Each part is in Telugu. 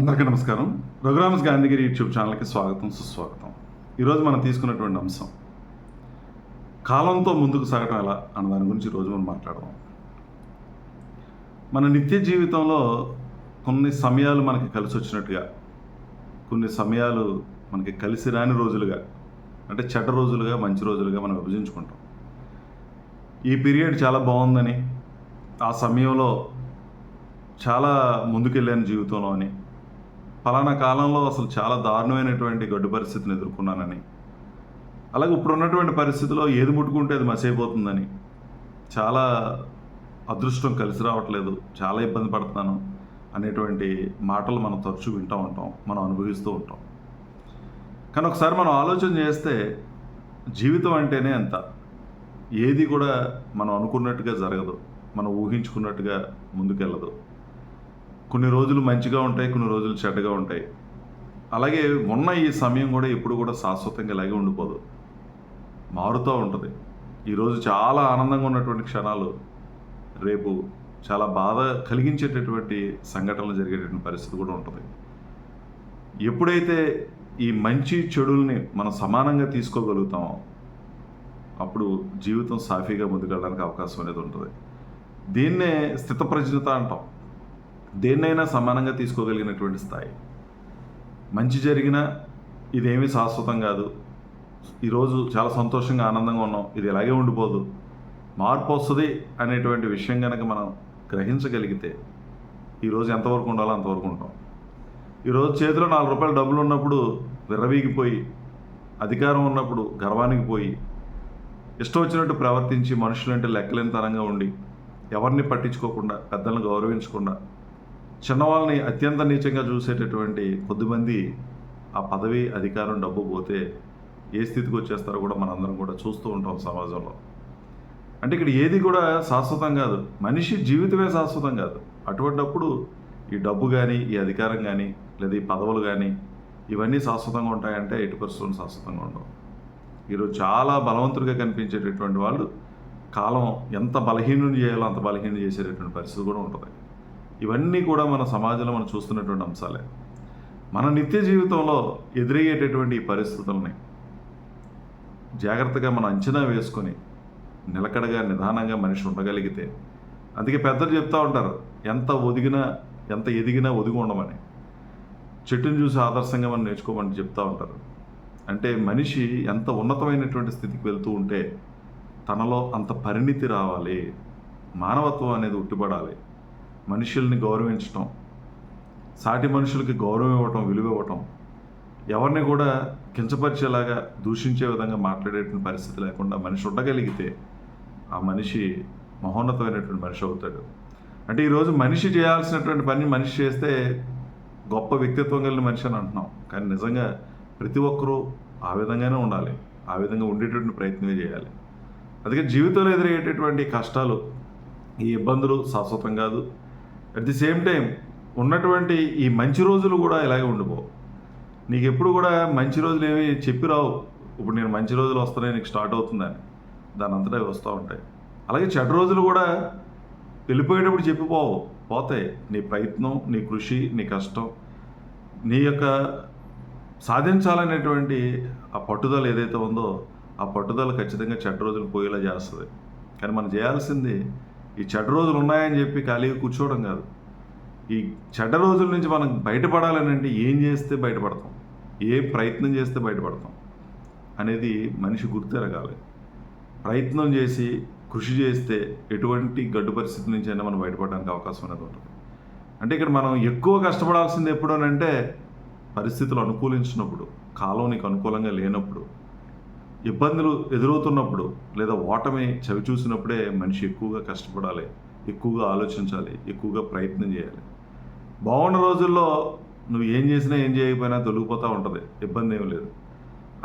అందరికీ నమస్కారం. రఘురామస్ గాంధీగిరి యూట్యూబ్ ఛానల్కి స్వాగతం సుస్వాగతం. ఈరోజు మనం తీసుకున్నటువంటి అంశం కాలంతో ముందుకు సాగడం ఎలా అన్న దాని గురించి ఈరోజు మనం మాట్లాడదాం. మన నిత్య జీవితంలో కొన్ని సమయాలు మనకి కలిసి వచ్చినట్టుగా కొన్ని సమయాలు మనకి కలిసి రాని రోజులుగా అంటే చెడ్డ రోజులుగా మంచి రోజులుగా మనం విభజించుకుంటాం. ఈ పీరియడ్ చాలా బాగుందని ఆ సమయంలో చాలా ముందుకెళ్ళాను జీవితంలో అని ఫలానా కాలంలో అసలు చాలా దారుణమైనటువంటి గడ్డు పరిస్థితిని ఎదుర్కొన్నానని. అలాగే ఇప్పుడు ఉన్నటువంటి పరిస్థితిలో ఏది ముట్టుకుంటే అది మసైపోతుందని. చాలా అదృష్టం కలిసి రావట్లేదు చాలా ఇబ్బంది పడుతున్నాను అనేటువంటి మాటలు మనం తరచూ వింటూ ఉంటాం మనం అనుభవిస్తూ ఉంటాం. కానీ ఒకసారి మనం ఆలోచన చేస్తే జీవితం అంటేనే అంత. ఏది కూడా మనం అనుకున్నట్టుగా జరగదు మనం ఊహించుకున్నట్టుగా ముందుకెళ్ళదు. కొన్ని రోజులు మంచిగా ఉంటాయి కొన్ని రోజులు చెడ్డగా ఉంటాయి. అలాగే ఉన్న ఈ సమయం కూడా ఎప్పుడు కూడా శాశ్వతంగా ఇలాగే ఉండిపోదు. మారుతూ ఉంటుంది. ఈరోజు చాలా ఆనందంగా ఉన్నటువంటి క్షణాలు రేపు చాలా బాధ కలిగించేటటువంటి సంఘటనలు జరిగేటటువంటి పరిస్థితి కూడా ఉంటుంది. ఎప్పుడైతే ఈ మంచి చెడుల్ని మనం సమానంగా తీసుకోగలుగుతామో అప్పుడు జీవితం సాఫీగా ముందుకెళ్ళడానికి అవకాశం అనేది ఉంటుంది. దీన్నే స్థితప్రజ్ఞత అంటాం. దేన్నైనా సమానంగా తీసుకోగలిగినటువంటి స్థాయి. మంచి జరిగినా ఇదేమీ శాశ్వతం కాదు. ఈరోజు చాలా సంతోషంగా ఆనందంగా ఉన్నాం. ఇది ఇలాగే ఉండిపోదు. మార్పు వస్తుంది అనేటువంటి విషయం కనుక మనం గ్రహించగలిగితే ఈరోజు ఎంతవరకు ఉండాలో అంతవరకు ఉంటాం. ఈరోజు చేతిలో నాలుగు రూపాయలు డబ్బులు ఉన్నప్పుడు విర్రవీగిపోయి అధికారం ఉన్నప్పుడు గర్వానికి పోయి ఇష్టం వచ్చినట్టు ప్రవర్తించి మనుషులంటే లెక్కలేని తరంగా ఉండి ఎవరిని పట్టించుకోకుండా పెద్దలను గౌరవించకుండా చిన్నవాళ్ళని అత్యంత నీచంగా చూసేటటువంటి కొద్దిమంది ఆ పదవి అధికారం డబ్బు పోతే ఏ స్థితికి వచ్చేస్తారో కూడా మనందరం కూడా చూస్తూ ఉంటాం సమాజంలో. అంటే ఇక్కడ ఏది కూడా శాశ్వతం కాదు. మనిషి జీవితమే శాశ్వతం కాదు. అటువంటప్పుడు ఈ డబ్బు కానీ ఈ అధికారం కానీ లేదా ఈ పదవులు కానీ ఇవన్నీ శాశ్వతంగా ఉంటాయంటే ఎటు పరిస్థితులు శాశ్వతంగా ఉండవు. ఈరోజు చాలా బలవంతుడిగా కనిపించేటటువంటి వాళ్ళు కాలం ఎంత బలహీనం చేయాలో అంత బలహీనం చేసేటటువంటి పరిస్థితి కూడా ఉంటుంది. ఇవన్నీ కూడా మన సమాజంలో మనం చూస్తున్నటువంటి అంశాలే. మన నిత్య జీవితంలో ఎదురయ్యేటటువంటి ఈ పరిస్థితుల్ని జాగ్రత్తగా మనం అంచనా వేసుకొని నిలకడగా నిదానంగా మనిషి ఉండగలిగితే అందుకే పెద్దలు చెప్తూ ఉంటారు ఎంత ఒదిగినా ఎంత ఎదిగినా ఒదిగి ఉండమని. చెట్టుని చూసి ఆదర్శంగా మనం నేర్చుకోమని చెప్తూ ఉంటారు. అంటే మనిషి ఎంత ఉన్నతమైనటువంటి స్థితికి వెళ్తూ ఉంటే తనలో అంత పరిణితి రావాలి మానవత్వం అనేది ఉట్టిపడాలి. మనుషుల్ని గౌరవించటం సాటి మనుషులకి గౌరవం ఇవ్వటం విలువ ఇవ్వటం ఎవరిని కూడా కించపరిచేలాగా దూషించే విధంగా మాట్లాడేటువంటి పరిస్థితి లేకుండా మనిషి ఉండగలిగితే ఆ మనిషి మహోన్నతమైనటువంటి మనిషి అవుతాడు. అంటే ఈరోజు మనిషి చేయాల్సినటువంటి పని మనిషి చేస్తే గొప్ప వ్యక్తిత్వం కలిగిన మనిషి అని అంటున్నాం. కానీ నిజంగా ప్రతి ఒక్కరూ ఆ విధంగానే ఉండాలి. ఆ విధంగా ఉండేటటువంటి ప్రయత్నమే చేయాలి. అందుకే జీవితంలో ఎదురయ్యేటటువంటి కష్టాలు ఈ ఇబ్బందులు శాశ్వతం కాదు. అట్ ది సేమ్ టైం ఉన్నటువంటి ఈ మంచి రోజులు కూడా ఇలాగే ఉండిపోవు. నీకు ఎప్పుడు కూడా మంచి రోజులు ఏవి చెప్పి రావు. ఇప్పుడు నేను మంచి రోజులు వస్తున్నాయి నీకు స్టార్ట్ అవుతుందని. దాని అంతటా వస్తూ ఉంటాయి. అలాగే చెడ్డ రోజులు కూడా వెళ్ళిపోయేటప్పుడు చెప్పిపోవు. పోతాయి. నీ ప్రయత్నం నీ కృషి నీ కష్టం నీ యొక్క సాధించాలనేటువంటి ఆ పట్టుదల ఏదైతే ఉందో ఆ పట్టుదల ఖచ్చితంగా చెడ్డ రోజులు పోయేలా చేస్తుంది. కానీ మనం చేయాల్సింది ఈ చెడ్డ రోజులు ఉన్నాయని చెప్పి ఖాళీగా కూర్చోవడం కాదు. ఈ చెడ్డ రోజుల నుంచి మనం బయటపడాలని అంటే ఏం చేస్తే బయటపడతాం? ఏ ప్రయత్నం చేస్తే బయటపడతాం? అనేది మనిషి గుర్తెరగాలి. ప్రయత్నం చేసి కృషి చేస్తే ఎటువంటి గడ్డు పరిస్థితి నుంచి అయినా మనం బయటపడడానికి అవకాశం అనేది ఉంటుంది. అంటే ఇక్కడ మనం ఎక్కువ కష్టపడాల్సింది ఎప్పుడు అని అంటే పరిస్థితులు అనుకూలించినప్పుడు కాలం నీకు అనుకూలంగా లేనప్పుడు. ఇబ్బందులు ఎదురవుతున్నప్పుడు లేదా ఓటమి చవి చూసినప్పుడే మనిషి ఎక్కువగా కష్టపడాలి ఎక్కువగా ఆలోచించాలి ఎక్కువగా ప్రయత్నం చేయాలి. బాగున్న రోజుల్లో నువ్వు ఏం చేసినా ఏం చేయకపోయినా తొలగిపోతూ ఉంటుంది ఇబ్బంది ఏం లేదు.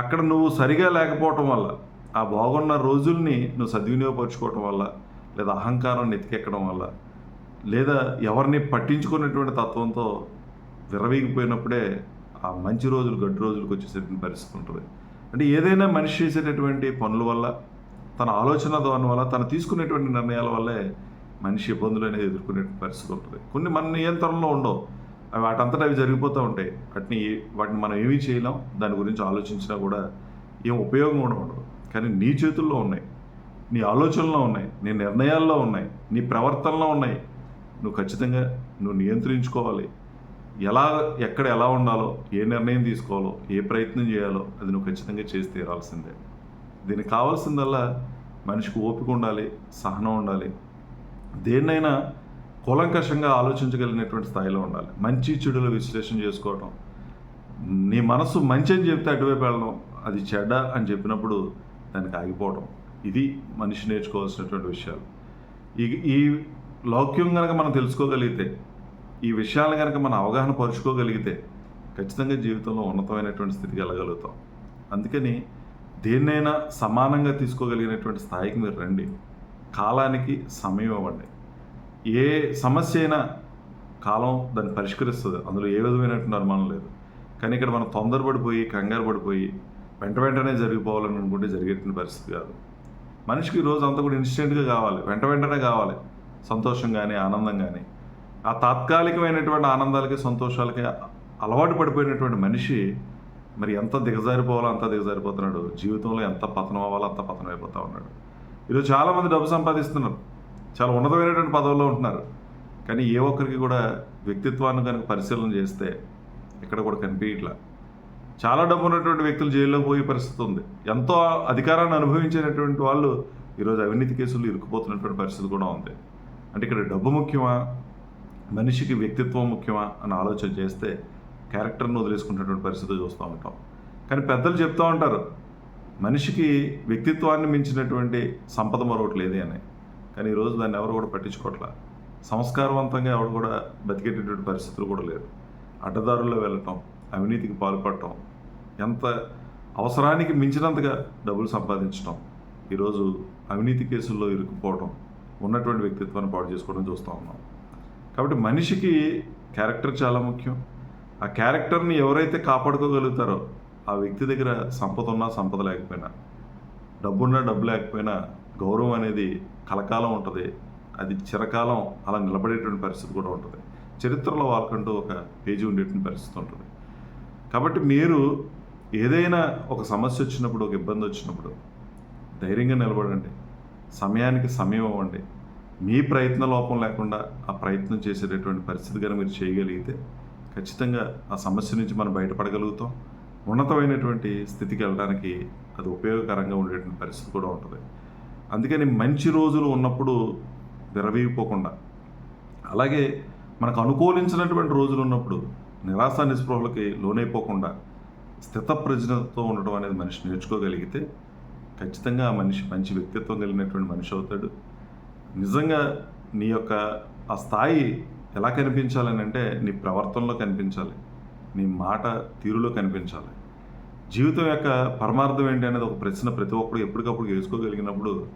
అక్కడ నువ్వు సరిగా లేకపోవటం వల్ల ఆ బాగున్న రోజుల్ని నువ్వు సద్వినియోగపరచుకోవటం వల్ల లేదా అహంకారం నెతికెక్కడం వల్ల లేదా ఎవరిని పట్టించుకున్నటువంటి తత్వంతో విరవీగిపోయినప్పుడే ఆ మంచి రోజులు గడ్డు రోజులకు వచ్చేసరికి పరిస్థితి ఉంటుంది. అంటే ఏదైనా మనిషి చేసేటటువంటి పనుల వల్ల తన ఆలోచన దాని వల్ల తను తీసుకునేటువంటి నిర్ణయాల వల్లే మనిషి ఇబ్బందులు అనేది ఎదుర్కొనే పరిస్థితి ఉంటుంది. కొన్ని మన నియంత్రణలో ఉండవు. అవి వాటంతటా అవి జరిగిపోతూ ఉంటాయి. వాటిని వాటిని మనం ఏమీ చేయలేం. దాని గురించి ఆలోచించినా కూడా ఏం ఉపయోగం కూడా ఉండదు. కానీ నీ చేతుల్లో ఉన్నాయి. నీ ఆలోచనలో ఉన్నాయి. నీ నిర్ణయాల్లో ఉన్నాయి. నీ ప్రవర్తనలో ఉన్నాయి. నువ్వు ఖచ్చితంగా నువ్వు నియంత్రించుకోవాలి. ఎలా ఎక్కడ ఎలా ఉండాలో ఏ నిర్ణయం తీసుకోవాలో ఏ ప్రయత్నం చేయాలో అది నువ్వు ఖచ్చితంగా చేసి తీరాల్సిందే. దీనికి కావాల్సిందల్లా మనిషికి ఓపిక ఉండాలి సహనం ఉండాలి. దేన్నైనా కూలంకషంగా ఆలోచించగలిగినటువంటి స్థాయిలో ఉండాలి. మంచి చెడుల విశ్లేషణ చేసుకోవటం. నీ మనసు మంచి అని చెప్తే అటువైపు వెళ్ళడం అది చెడ్డ అని చెప్పినప్పుడు దానికి ఆగిపోవడం ఇది మనిషి నేర్చుకోవాల్సినటువంటి విషయాలు. ఈ ఈ లౌక్యం కనుక మనం తెలుసుకోగలిగితే ఈ విషయాలను కనుక మనం అవగాహన పరుచుకోగలిగితే ఖచ్చితంగా జీవితంలో ఉన్నతమైనటువంటి స్థితికి వెళ్ళగలుగుతాం అందుకని దేన్నైనా సమానంగా తీసుకోగలిగినటువంటి స్థాయికి మీరు రండి. కాలానికి సమయం ఇవ్వండి ఏ సమస్య అయినా కాలం దాన్ని పరిష్కరిస్తుంది. అందులో ఏ విధమైనటువంటి అనుమానం లేదు. కానీ ఇక్కడ మనం తొందరపడిపోయి కంగారు పడిపోయి వెంట వెంటనే జరిగిపోవాలని అనుకుంటే జరిగేటువంటి పరిస్థితి కాదు. మనిషికి రోజు అంతా కూడా ఇన్స్టెంట్గా కావాలి. వెంట వెంటనే కావాలి. సంతోషం కానీ ఆనందం కానీ ఆ తాత్కాలికమైనటువంటి ఆనందాలకి సంతోషాలకి అలవాటు పడిపోయినటువంటి మనిషి మరి ఎంత దిగజారిపోవాలో అంత దిగజారిపోతున్నాడు. జీవితంలో ఎంత పతనం అవ్వాలో అంత పతనం అయిపోతూ ఉన్నాడు. ఈరోజు చాలామంది డబ్బు సంపాదిస్తున్నారు. చాలా ఉన్నతమైనటువంటి పదవుల్లో ఉంటున్నారు. కానీ ఏ ఒక్కరికి కూడా వ్యక్తిత్వాన్ని కనుక పరిశీలన చేస్తే ఇక్కడ కూడా కనిపించట్లా. చాలా డబ్బు ఉన్నటువంటి వ్యక్తులు జైల్లో పోయే పరిస్థితి ఉంది. ఎంతో అధికారాన్ని అనుభవించినటువంటి వాళ్ళు ఈరోజు అవినీతి కేసులు ఇరుక్కుపోతున్నటువంటి పరిస్థితి కూడా ఉంది. అంటే ఇక్కడ డబ్బు ముఖ్యమా? మనిషికి వ్యక్తిత్వం ముఖ్యమా అని ఆలోచన చేస్తే క్యారెక్టర్ను వదిలేసుకున్నటువంటి పరిస్థితి చూస్తూ ఉంటాం. కానీ పెద్దలు చెప్తూ ఉంటారు మనిషికి వ్యక్తిత్వాన్ని మించినటువంటి సంపద మరొకటి లేదే అని. కానీ ఈరోజు దాన్ని ఎవరు కూడా పట్టించుకోవట్లా సంస్కారవంతంగా ఎవరు కూడా బతికేటటువంటి పరిస్థితులు కూడా లేదు అడ్డదారుల్లో వెళ్ళటం అవినీతికి పాల్పడటం ఎంత అవసరానికి మించినంతగా డబ్బులు సంపాదించడం ఈరోజు అవినీతి కేసుల్లో ఇరుక్కుపోవడం ఉన్నటువంటి వ్యక్తిత్వాన్ని పాడు చేసుకోవడం చూస్తూ ఉన్నాం. కాబట్టి మనిషికి క్యారెక్టర్ చాలా ముఖ్యం. ఆ క్యారెక్టర్ని ఎవరైతే కాపాడుకోగలుగుతారో ఆ వ్యక్తి దగ్గర సంపద ఉన్నా సంపద లేకపోయినా డబ్బున్నా డబ్బు లేకపోయినా గౌరవం అనేది కలకాలం ఉంటుంది. అది చిరకాలం అలా నిలబడేటువంటి పరిస్థితి కూడా ఉంటుంది. చరిత్రలో వాళ్ళకంటూ ఒక పేజీ ఉండేటువంటి పరిస్థితి ఉంటుంది. కాబట్టి మీరు ఏదైనా ఒక సమస్య వచ్చినప్పుడు ఒక ఇబ్బంది వచ్చినప్పుడు ధైర్యంగా నిలబడండి. సమయానికి సమయం అవ్వండి. మీ ప్రయత్న లోపం లేకుండా ఆ ప్రయత్నం చేసేటటువంటి పరిస్థితి కనుక మీరు చేయగలిగితే ఖచ్చితంగా ఆ సమస్య నుంచి మనం బయటపడగలుగుతాం. ఉన్నతమైనటువంటి స్థితికి వెళ్ళడానికి అది ఉపయోగకరంగా ఉండేటువంటి పరిస్థితి కూడా ఉంటుంది. అందుకని మంచి రోజులు ఉన్నప్పుడు విరవీగిపోకుండా అలాగే మనకు అనుకూలించినటువంటి రోజులు ఉన్నప్పుడు నిరాశ నిస్పృహలకి లోనైపోకుండా స్థితప్రజ్ఞతో ఉండడం అనేది మనిషి నేర్చుకోగలిగితే ఖచ్చితంగా ఆ మనిషి మంచి వ్యక్తిత్వం కలిగినటువంటి మనిషి అవుతాడు. నిజంగా నీ యొక్క ఆ స్థాయి ఎలా కనిపించాలని అంటే నీ ప్రవర్తనలో కనిపించాలి. నీ మాట తీరులో కనిపించాలి. జీవితం యొక్క పరమార్థం ఏంటి అనేది ఒక ప్రశ్న ప్రతి ఒక్కరు ఎప్పటికప్పుడు వేసుకోగలిగినప్పుడు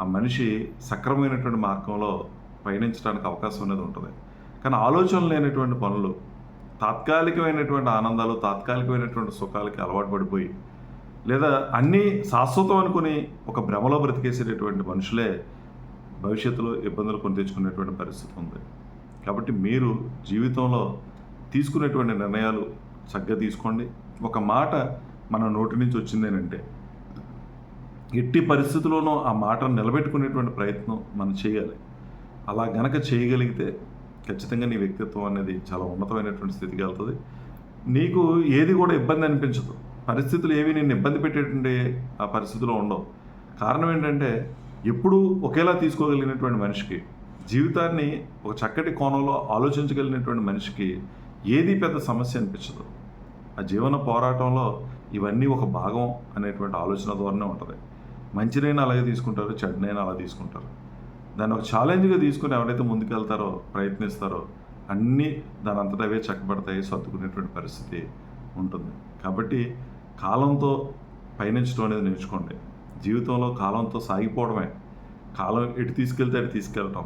ఆ మనిషి సక్రమమైనటువంటి మార్గంలో పయనించడానికి అవకాశం అనేది ఉంటుంది. కానీ ఆలోచన లేనటువంటి పనులు తాత్కాలికమైనటువంటి ఆనందాలు తాత్కాలికమైనటువంటి సుఖాలకి అలవాటు పడిపోయి లేదా అన్నీ శాశ్వతం అనుకుని ఒక భ్రమలో బ్రతికేసేటటువంటి మనుషులే భవిష్యత్తులో ఇబ్బందులు కొని తెచ్చుకునేటువంటి పరిస్థితి ఉంది. కాబట్టి మీరు జీవితంలో తీసుకునేటువంటి నిర్ణయాలు చక్కగా తీసుకోండి. ఒక మాట మన నోటి నుంచి వచ్చిందేనంటే ఎట్టి పరిస్థితుల్లోనూ ఆ మాటను నిలబెట్టుకునేటువంటి ప్రయత్నం మనం చేయాలి. అలా గనక చేయగలిగితే ఖచ్చితంగా నీ వ్యక్తిత్వం అనేది చాలా ఉన్నతమైనటువంటి స్థితికి వెళ్తుంది. నీకు ఏది కూడా ఇబ్బంది అనిపించదు. పరిస్థితులు ఏవి నేను ఇబ్బంది పెట్టేటువంటి ఆ పరిస్థితిలో ఉండవు. కారణం ఏంటంటే ఎప్పుడూ ఒకేలా తీసుకోగలిగినటువంటి మనిషికి జీవితాన్ని ఒక చక్కటి కోణంలో ఆలోచించగలిగినటువంటి మనిషికి ఏది పెద్ద సమస్య అనిపించదు. ఆ జీవన పోరాటంలో ఇవన్నీ ఒక భాగం అనేటువంటి ఆలోచన ద్వారానే ఉంటుంది. మంచినైనా అలాగే తీసుకుంటారు చెడ్డనైనా అలా తీసుకుంటారు. దాన్ని ఒక ఛాలెంజ్గా తీసుకుని ఎవరైతే ముందుకెళ్తారో ప్రయత్నిస్తారో అన్నీ దాని అంతటా అవే చక్కబడతాయి సర్దుకునేటువంటి పరిస్థితి ఉంటుంది. కాబట్టి కాలంతో పయనించడం అనేది నేర్చుకోండి. జీవితంలో కాలంతో సాగిపోవడమే. కాలం ఎటు తీసుకెళ్తే అటు తీసుకెళ్ళటం.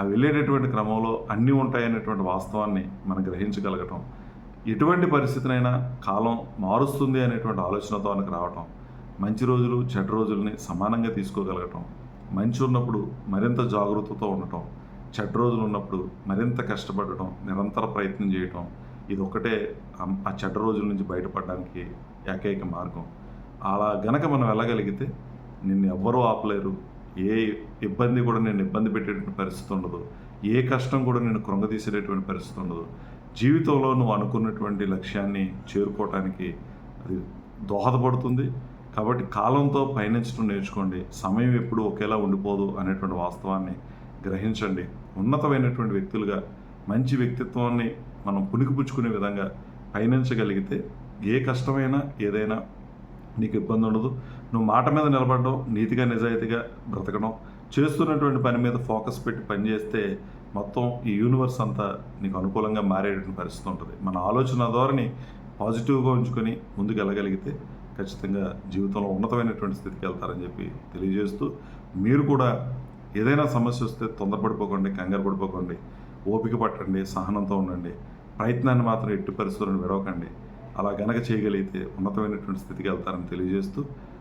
ఆ వెళ్ళేటటువంటి క్రమంలో అన్నీ ఉంటాయనేటువంటి వాస్తవాన్ని మనం గ్రహించగలగటం. ఎటువంటి పరిస్థితినైనా కాలం మారుస్తుంది అనేటువంటి ఆలోచనతో మనకు రావటం. మంచి రోజులు చెడ్డ రోజుల్ని సమానంగా తీసుకోగలగటం. మంచి ఉన్నప్పుడు మరింత జాగ్రత్తతో ఉండటం. చెడ్డ రోజులు ఉన్నప్పుడు మరింత కష్టపడటం నిరంతర ప్రయత్నం చేయటం. ఇది ఒక్కటే ఆ- ఆ చెడ్డ రోజుల నుంచి బయటపడడానికి ఏకైక మార్గం. అలా గనక మనం వెళ్ళగలిగితే నిన్ను ఎవ్వరూ ఆపలేరు. ఏ ఇబ్బంది కూడా నేను ఇబ్బంది పెట్టేటువంటి పరిస్థితి ఉండదు. ఏ కష్టం కూడా నేను కృంగదీసేటటువంటి పరిస్థితి ఉండదు. జీవితంలో నువ్వు అనుకున్నటువంటి లక్ష్యాన్ని చేరుకోవటానికి అది దోహదపడుతుంది. కాబట్టి కాలంతో పయనించడం నేర్చుకోండి. సమయం ఎప్పుడు ఒకేలా ఉండిపోదు అనేటువంటి వాస్తవాన్ని గ్రహించండి. ఉన్నతమైనటువంటి వ్యక్తులుగా మంచి వ్యక్తిత్వాన్ని మనం పుణికిపుచ్చుకునే విధంగా పయనించగలిగితే ఏ కష్టమైనా ఏదైనా నీకు ఇబ్బంది ఉండదు. నువ్వు మాట మీద నిలబడడం నీతిగా నిజాయితీగా బ్రతకడం చేస్తున్నటువంటి పని మీద ఫోకస్ పెట్టి పనిచేస్తే మొత్తం ఈ యూనివర్స్ అంతా నీకు అనుకూలంగా మారేటువంటి పరిస్థితి ఉంటుంది. మన ఆలోచన ధోరణి పాజిటివ్గా ఉంచుకొని ముందుకు వెళ్ళగలిగితే ఖచ్చితంగా జీవితంలో ఉన్నతమైనటువంటి స్థితికి వెళ్తారని చెప్పి తెలియజేస్తూ మీరు కూడా ఏదైనా సమస్య వస్తే తొందరపడిపోకండి కంగారు పడిపోకండి ఓపిక పట్టండి సహనంతో ఉండండి ప్రయత్నాన్ని మాత్రం ఎట్టి పరిస్థితులను విడవకండి. అలా గనక చేయగలిగితే ఉన్నతమైనటువంటి స్థితికి వెళ్తారని తెలియజేస్తూ